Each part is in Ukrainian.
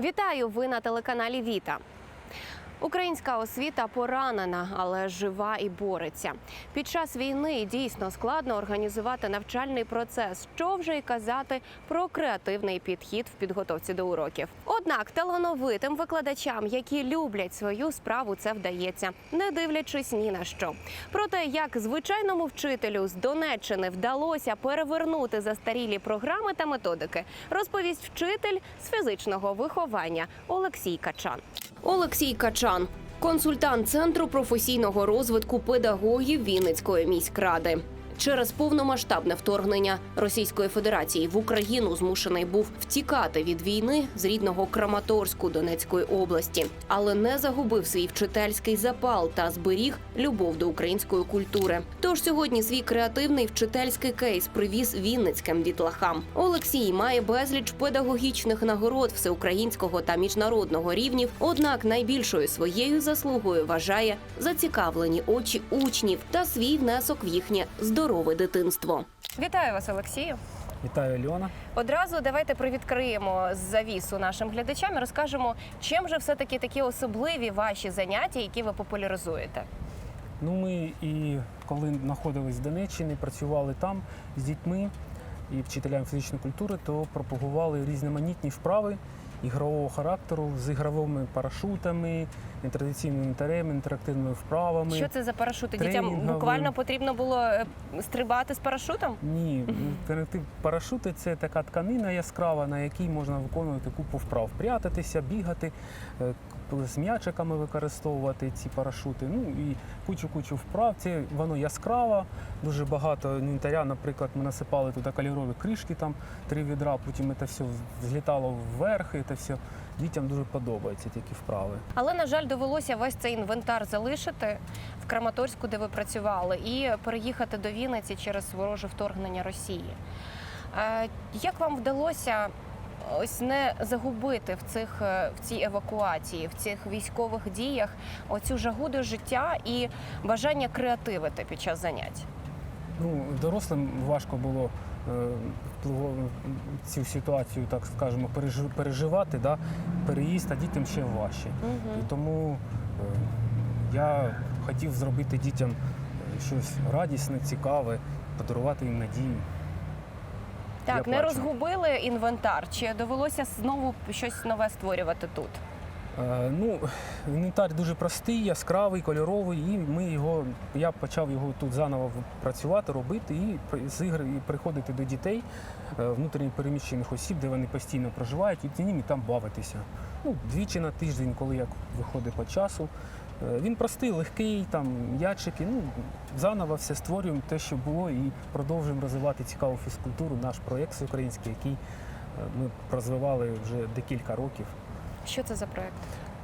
Вітаю! Ви на телеканалі Віта. Українська освіта поранена, але жива і бореться. Під час війни дійсно складно організувати навчальний процес. Що вже й казати про креативний підхід в підготовці до уроків. Однак талановитим викладачам, які люблять свою справу, це вдається, не дивлячись ні на що. Про те, як звичайному вчителю з Донеччини вдалося перевернути застарілі програми та методики, розповість вчитель з фізичного виховання Олексій Качан. Олексій Качан, консультант центру професійного розвитку педагогів Вінницької міськради. Через повномасштабне вторгнення Російської Федерації в Україну змушений був втікати від війни з рідного Краматорську Донецької області, але не загубив свій вчительський запал та зберіг любов до української культури. Тож сьогодні свій креативний вчительський кейс привіз вінницьким дітлахам. Олексій має безліч педагогічних нагород всеукраїнського та міжнародного рівнів. Однак найбільшою своєю заслугою вважає зацікавлені очі учнів та свій внесок в їхнє здорове дитинство. Вітаю вас, Олексію. Вітаю, Альона. Одразу давайте привідкриємо завісу нашим глядачам і розкажемо, чим же все таки такі особливі ваші заняття, які ви популяризуєте. Ну, ми і коли знаходились в Донеччині, працювали там з дітьми і вчителями фізичної культури, то пропагували різноманітні вправи ігрового характеру з ігровими парашутами, нетрадиційним інвентарем, інтерактивними вправами. Що це за парашути? Дітям буквально потрібно було е, стрибати з парашутом? Ні, парашути це така тканина яскрава, на якій можна виконувати купу вправ. Прятатися, бігати, е, з м'ячиками використовувати ці парашути. Ну і кучу-кучу вправ. Це воно яскраво, дуже багато інвентаря. Наприклад, ми насипали туди кольорові кришки, там три відра, потім це все злітало вверх, і це все дітям дуже подобається такі вправи. Але на жаль, довелося весь цей інвентар залишити в Краматорську, де ви працювали, і переїхати до Вінниці через вороже вторгнення Росії. Е, Як вам вдалося ось не загубити в цих е, в цій евакуації, в цих військових діях оцю жагу до життя і бажання креативити під час занять? Ну, дорослим важко було е, цю ситуацію, так скажемо, переживати, да? переїзд, а дітям ще важче. І тому е, я хотів зробити дітям щось радісне, цікаве, подарувати їм надію. Так, не розгубили інвентар, чи довелося знову щось нове створювати тут? Е, Ну, інвентар дуже простий, яскравий, кольоровий, і ми його, я почав його тут заново працювати, робити і з ігри і приходити до дітей, е, внутрішньо переміщених осіб, де вони постійно проживають, і з ними там бавитися. Ну, двічі на тиждень, коли як виходить по часу. Е, Він простий, легкий, там ячики. Ну, заново все створюємо те, що було, і продовжуємо розвивати цікаву фізкультуру, наш проєкт всеукраїнський, який е, ми розвивали вже декілька років. Що це за проект?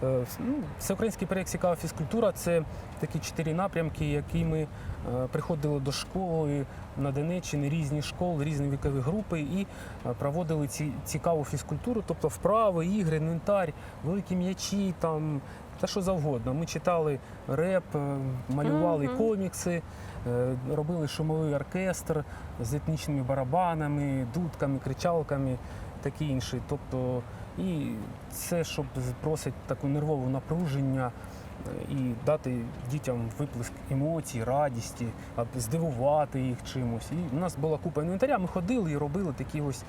Е, ну, Всеукраїнський проєкт Цікава фізкультура це такі чотири напрямки, які ми приходили до школи на Донеччині, різні школи, різні вікові групи і проводили ці, цікаву фізкультуру, тобто вправи, ігри, інвентар, великі м'ячі, там та що завгодно. Ми читали реп, е, малювали Мгм. комікси, е, робили шумовий оркестр з етнічними барабанами, дудками, кричалками, таке інше. Тобто, і це, щоб збросити таке нервове напруження е, і дати дітям виплеск емоцій, радісті, здивувати їх чимось. І у нас була купа інвентаря. Ми ходили і робили такі ось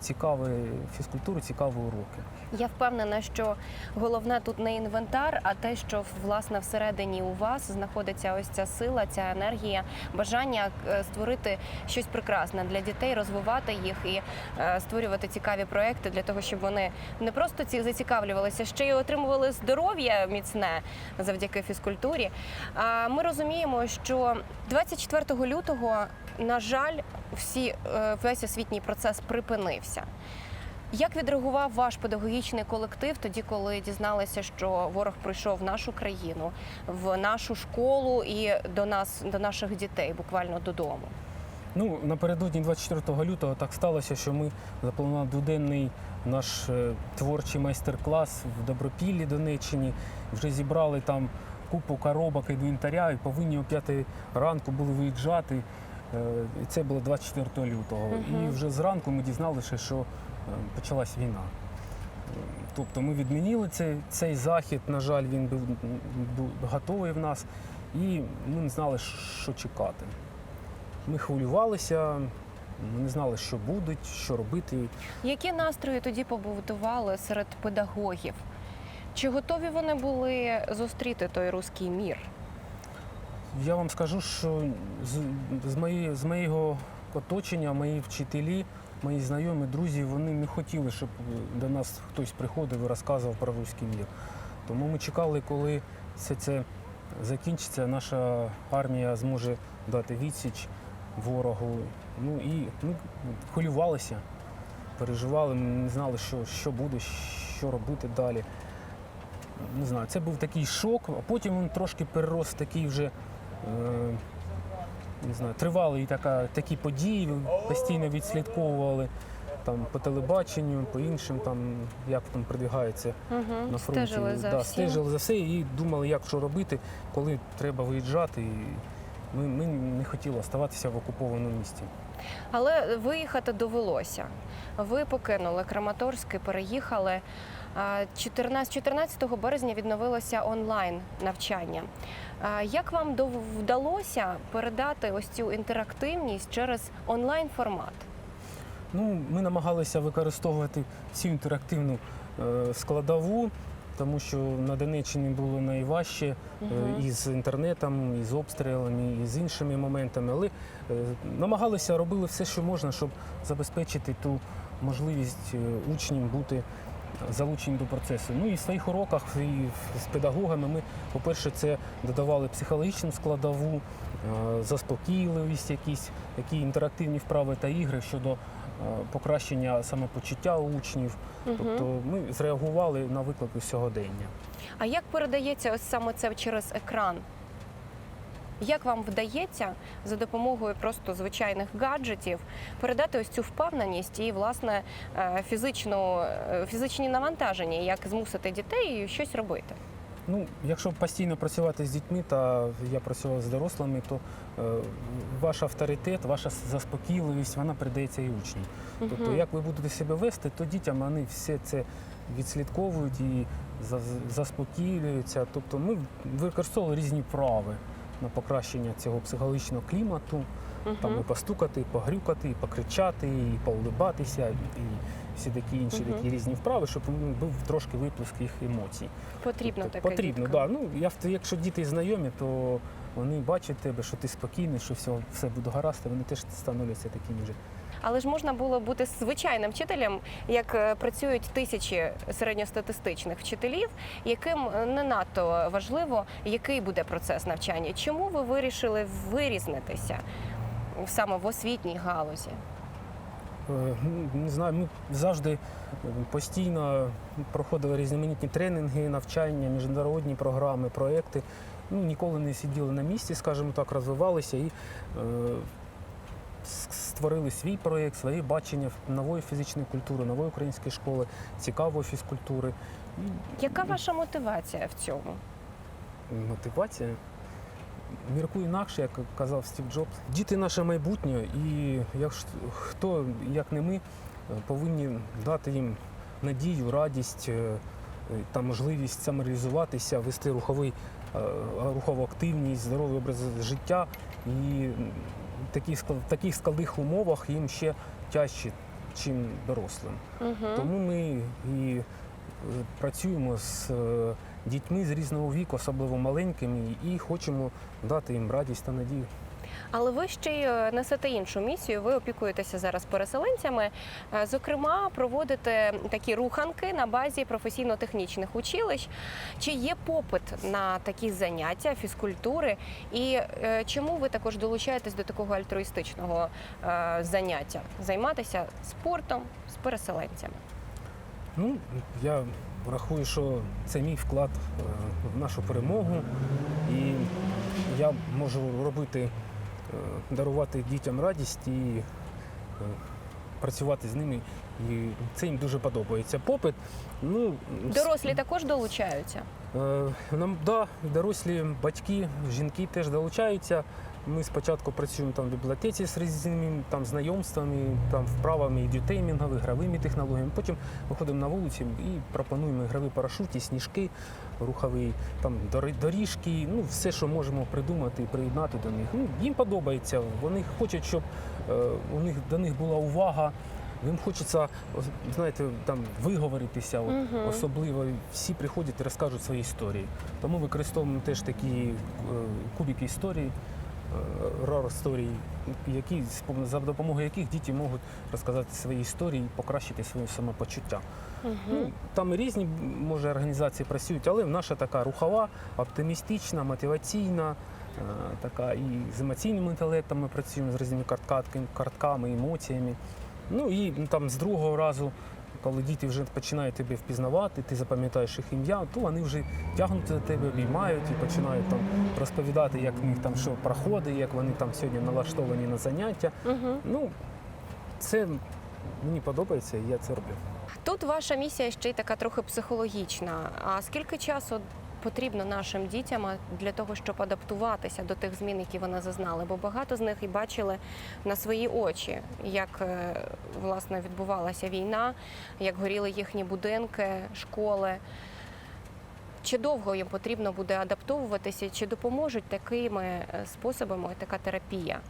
цікаві фізкультури, цікаві уроки. Я впевнена, що головне тут не інвентар, а те, що власне всередині у вас знаходиться ось ця сила, ця енергія, бажання е, створити щось прекрасне для дітей, розвивати їх і е, створювати цікаві проекти для того, щоб вони не просто ці зацікавлювалися, ще й отримували здоров'я міцне завдяки фізкультурі. А ми розуміємо, що 24 лютого, на жаль, всі е, весь освітній процес припинився. Як відреагував ваш педагогічний колектив тоді, коли дізналися, що ворог прийшов в нашу країну, в нашу школу і до нас, до наших дітей, буквально додому? Ну, напередодні 24 лютого так сталося, що ми запланували дводенний наш е, творчий майстер-клас в Добропіллі, Донеччині. Вже зібрали там купу коробок і інвентаря і повинні о 5 ранку були виїжджати. Е, І це було 24 лютого. Мгм. І вже зранку ми дізналися, що е, почалась війна. Тобто ми відмінили цей, цей захід, на жаль, він був, був готовий в нас, і ми не знали, що чекати. Ми хвилювалися, ми не знали, що буде, що робити. Які настрої тоді побудували серед педагогів? Чи готові вони були зустріти той руський мір? Я вам скажу, що з, з, мої, з моєго оточення, мої вчителі, мої знайомі, друзі, вони не хотіли, щоб до нас хтось приходив і розказував про руський мір. Тому ми чекали, коли все це закінчиться, наша армія зможе дати відсіч ворогу. Ну і ми хвилювалися, переживали, ми не знали, що, що буде, що робити далі. Не знаю, це був такий шок, а потім він трошки перерос в такий вже не знаю, тривалий така, такі події, постійно відслідковували там, по телебаченню, по іншим, там, як там продвигається Угу. на фронті. Стежили за да, всім. стежили за все і думали, як що робити, коли треба виїжджати. І ми, ми не хотіли оставатися в окупованому місті. Але виїхати довелося. Ви покинули Краматорськ і переїхали. А, 14, 14 березня відновилося онлайн навчання. Як вам вдалося передати ось цю інтерактивність через онлайн формат? Ну, ми намагалися використовувати всю інтерактивну е, складову, тому що на Донеччині було найважче е, Мгм. і з інтернетом, і з обстрілами, і з іншими моментами. Але е, намагалися робили все, що можна, щоб забезпечити ту можливість учням бути залучені до процесу. Ну і в своїх уроках і з педагогами ми, по-перше, це додавали психологічну складову, е, заспокійливість, якісь такі інтерактивні вправи та ігри щодо е, покращення самопочуття учнів. Тобто ми зреагували на виклики сьогодення. А як передається ось саме це через екран? Як вам вдається за допомогою просто звичайних гаджетів передати ось цю впевненість і власне е, фізичну, е, фізичні навантаження, як змусити дітей щось робити? Ну, якщо постійно працювати з дітьми, та я працював з дорослими, то е, ваш авторитет, ваша заспокійливість, вона передається і учням. Тобто, як ви будете себе вести, то дітям вони все це відслідковують і за- заспокоюються. Тобто ми використовували різні вправи на покращення цього психологічного клімату. Там і постукати, і погрюкати, і покричати, і поулибатися, і всі такі інші угу. такі різні вправи, щоб ну, був трошки виплеск їх емоцій. Потрібно Тобто таке Потрібно, так. да. Ну, я, якщо діти знайомі, то вони бачать тебе, що ти спокійний, що все, все буде гаразд, і вони теж становляться такими же. Але ж можна було бути звичайним вчителем, як е, працюють тисячі середньостатистичних вчителів, яким е, не надто важливо, який буде процес навчання. Чому ви вирішили вирізнитися саме в освітній галузі? Е, ну, Не знаю, ми завжди постійно проходили різноманітні тренінги, навчання, міжнародні програми, проекти. Ну, ніколи не сиділи на місці, скажімо так, розвивалися і створили свій проєкт, своє бачення нової фізичної культури, нової української школи, цікавої фізкультури. Яка ваша мотивація в цьому? мотивація. Міркую інакше, як казав Стів Джобс. Діти наше майбутнє, і якщо хто, як не ми, повинні дати їм надію, радість е, та можливість самореалізуватися, вести руховий, е, рухову активність, здоровий образ життя. І такі в таких складних умовах їм ще тяжче, чим дорослим. Угу. Тому ми і е, працюємо з е, дітьми з різного віку, особливо маленькими, і хочемо дати їм радість та надію. Але ви ще й е, несете іншу місію. Ви опікуєтеся зараз переселенцями. Е, Зокрема, проводите такі руханки на базі професійно-технічних училищ. Чи є попит на такі заняття фізкультури? І е, чому ви також долучаєтесь до такого альтруїстичного заняття займатися спортом з переселенцями? Ну, я рахую, що це мій вклад в нашу перемогу, і я можу робити, дарувати дітям радість і е, працювати з ними. І це їм дуже подобається. Попит, ну Дорослі також долучаються. Е, Нам да, дорослі батьки, жінки теж долучаються. Ми спочатку працюємо там в бібліотеці з різними там знайомствами, там вправами дютеймінгами, ігровими технологіями. Потім виходимо на вулицю і пропонуємо ігрові парашуті, сніжки, рухові там доріжки, ну все, що можемо придумати і приєднати до них. Ну, їм подобається. Вони хочуть, щоб е, у них до них була увага. Їм хочеться, знаєте, там виговоритися. От, Мгм. Особливо всі приходять і розкажуть свої історії. Тому використовуємо теж такі е, кубики історії, рар історії, які за допомогою яких діти можуть розказати свої історії, і покращити своє самопочуття. Ну, там різні може організації працюють, але наша така рухова, оптимістична, мотиваційна. е, Така і з емоційним інтелектом ми працюємо з різними картками, картками, емоціями. Ну і ну, там з другого разу, коли діти вже починають тебе впізнавати, ти запам'ятаєш їх ім'я, то вони вже тягнуть до тебе, обіймають і починають там розповідати, як в них там що проходить, як вони там сьогодні налаштовані на заняття. Угу. Ну, це мені подобається, і я це роблю. Тут ваша місія ще й така трохи психологічна. А скільки часу потрібно нашим дітям для того, щоб адаптуватися до тих змін, які вони зазнали? Бо багато з них і бачили на свої очі, як е, власне відбувалася війна, як горіли їхні будинки, школи. Чи довго їм потрібно буде адаптовуватися, чи допоможуть такими е, способами така терапія?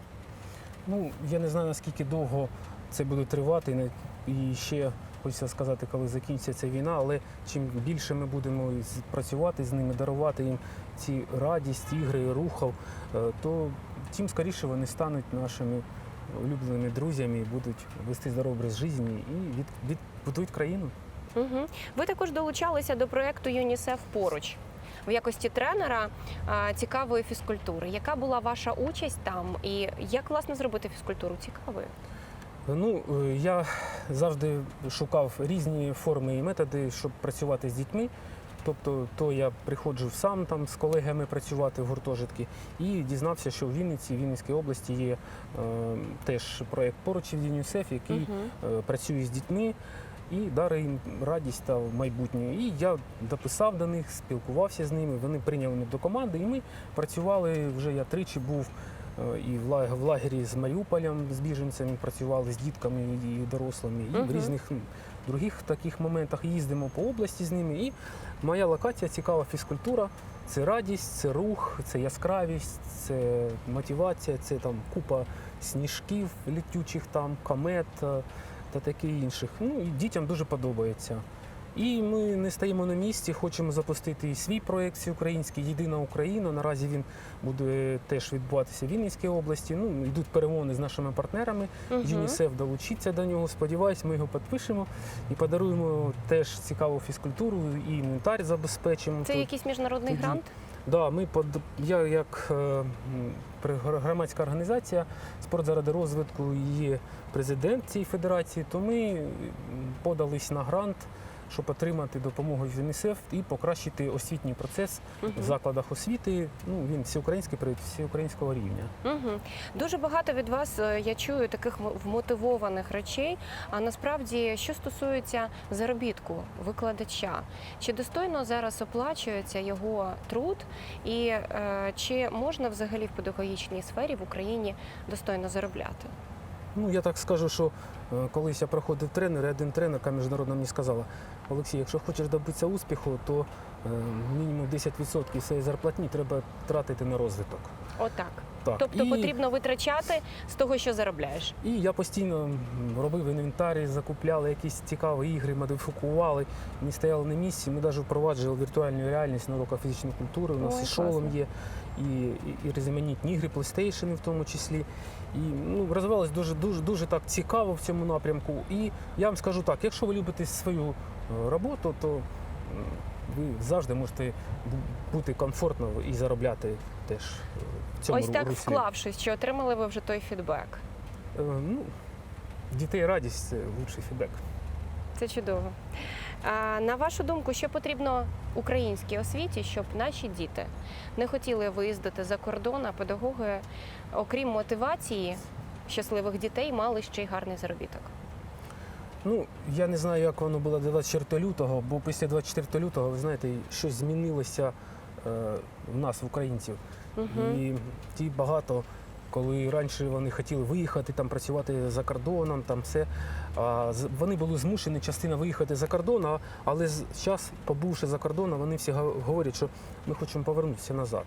Ну, я не знаю, наскільки довго це буде тривати. І ще хочеться сказати, коли закінчиться ця війна, але чим більше ми будемо працювати з ними, дарувати їм ці радість, ігри, рухов, е, то тим скоріше вони стануть нашими улюбленими друзями будуть вести здоровий образ життя і від, відбудують країну. Угу. Ви також долучалися до проєкту ЮНІСЕФ поруч в якості тренера а, цікавої фізкультури. Яка була ваша участь там, і як власне зробити фізкультуру цікавою? Ну, е, я завжди шукав різні форми і методи, щоб працювати з дітьми. Тобто, то я приходжу сам там з колегами працювати в гуртожитки і дізнався, що в Вінниці, в Вінницькій області є е, теж проєкт поруч від ЮНІСЕФ, який е, працює з дітьми і дарує їм радість та майбутнє. І я дописав до них, спілкувався з ними. Вони прийняли мене до команди, і ми працювали вже я тричі був. Е, І в лагері з Маріуполем з біженцями працювали з дітками і дорослими, і в різних других таких моментах їздимо по області з ними. І моя локація цікава фізкультура. Це радість, це рух, це яскравість, це мотивація, це там купа сніжків, літючих там, комет е, та таке інших. Ну і дітям дуже подобається. І ми не стоїмо на місці, хочемо запустити і свій проєкт всеукраїнський Єдина Україна. Наразі він буде теж відбуватися в Вінницькій області. Ну, йдуть перемовини з нашими партнерами. Мгм. ЮНІСЕФ долучиться до нього. Сподіваюсь, ми його підпишемо і подаруємо теж цікаву фізкультуру і інвентар забезпечимо. Це тут. якийсь міжнародний тоді- грант? Да, ми под я як е, громадська організація спорт заради розвитку є президент цієї федерації, то ми подались на грант, щоб отримати допомогу від ЮНІСЕФ і покращити освітній процес Мгм. в закладах освіти. Ну він всеукраїнський проект всеукраїнського рівня. Угу. Дуже багато від вас е, я чую таких вмотивованих речей. А насправді, що стосується заробітку викладача, чи достойно зараз оплачується його труд, і е, чи можна взагалі в педагогічній сфері в Україні достойно заробляти? Ну я так скажу, що е, колись я проходив тренер, і один тренерка міжнародна мені сказала: Олексій, якщо хочеш добитися успіху, то е, мінімум 10% своєї зарплатні треба тратити на розвиток. Отак. Так. Тобто і, потрібно витрачати з того, що заробляєш. і я постійно робив інвентарі, закупляли якісь цікаві ігри, модифікували. Ми стояли на місці. Ми навіть впроваджували віртуальну реальність на уроках фізичної культури. У нас Ой, і шолом класно. є, і, і, і різноманітні ігри, PlayStation в тому числі. І ну, розвивалось дуже, дуже, дуже так цікаво в цьому напрямку. І я вам скажу так: якщо ви любите свою е, роботу, то ви завжди можете бути комфортно і заробляти теж е, в цьому Ось так руслі. вклавшись, чи отримали ви вже той фідбек? Е, Ну, дітей радість це лучший фідбек. Це чудово. А, на вашу думку, що потрібно українській освіті, щоб наші діти не хотіли виїздити за кордон, а педагоги, окрім мотивації щасливих дітей, мали ще й гарний заробіток? Ну, я не знаю, як воно було до 24 лютого, бо після 24 лютого, ви знаєте, щось змінилося е, в нас, в українців. Мгм. І ті багато, коли раніше вони хотіли виїхати, там працювати за кордоном, там все. А вони були змушені частина виїхати за кордон, але зараз, побувши за кордоном, вони всі говорять, що ми хочемо повернутися назад.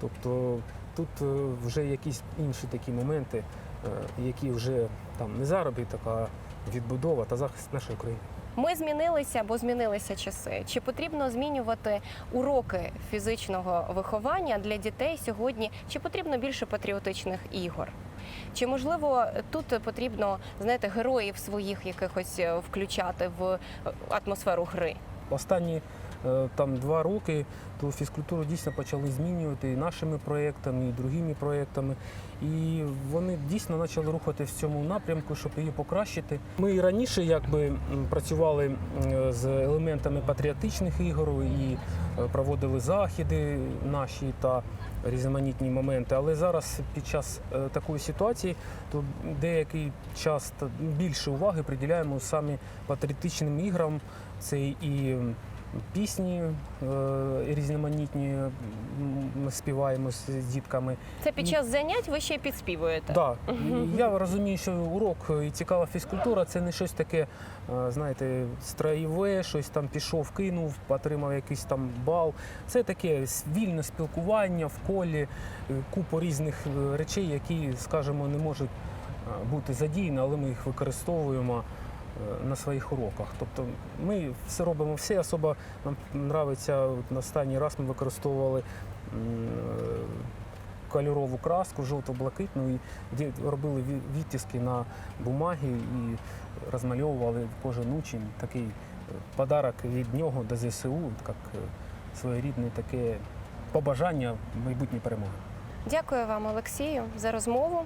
Тобто тут е, вже якісь інші такі моменти, е, які вже там не заробіток, а відбудова та захист нашої країни. Ми змінилися, бо змінилися часи. Чи потрібно змінювати уроки фізичного виховання для дітей сьогодні? Чи потрібно більше патріотичних ігор? Чи можливо тут потрібно знаєте героїв своїх якихось е, включати в е, атмосферу гри? Останні там два роки то фізкультуру дійсно почали змінювати і нашими проєктами, і другими проєктами. І вони дійсно почали рухати в цьому напрямку, щоб її покращити. Ми і раніше якби працювали з елементами патріотичних ігор і е, проводили заходи наші та різноманітні моменти. Але зараз під час е, такої ситуації то деякий час більше уваги приділяємо саме патріотичним іграм. Це і пісні е, різноманітні ми співаємо з дітками. Це під час занять ви ще підспівуєте? Да. Я розумію, що урок і цікава фізкультура це не щось таке, е, знаєте, строєве, щось там пішов, кинув, отримав якийсь там бал. Це таке вільне спілкування в колі, е, купу різних е, речей, які, скажімо, не можуть бути задіяні, але ми їх використовуємо на своїх уроках. Тобто ми все робимо все. Особо нам подобається, на останній раз ми використовували кольорову краску, жовто-блакитну, і робили ві- відтиски на бумагі і розмальовували кожен учень такий подарок від нього до ЗСУ, як своєрідне таке побажання майбутньої перемоги. Дякую вам, Олексію, за розмову.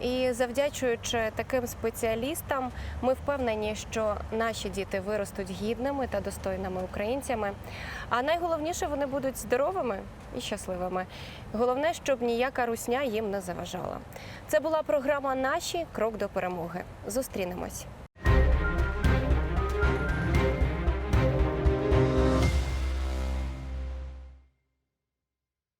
І завдячуючи таким спеціалістам, ми впевнені, що наші діти виростуть гідними та достойними українцями. А найголовніше, вони будуть здоровими і щасливими. Головне, щоб ніяка русня їм не заважала. Це була програма Наші крок до перемоги. Зустрінемось.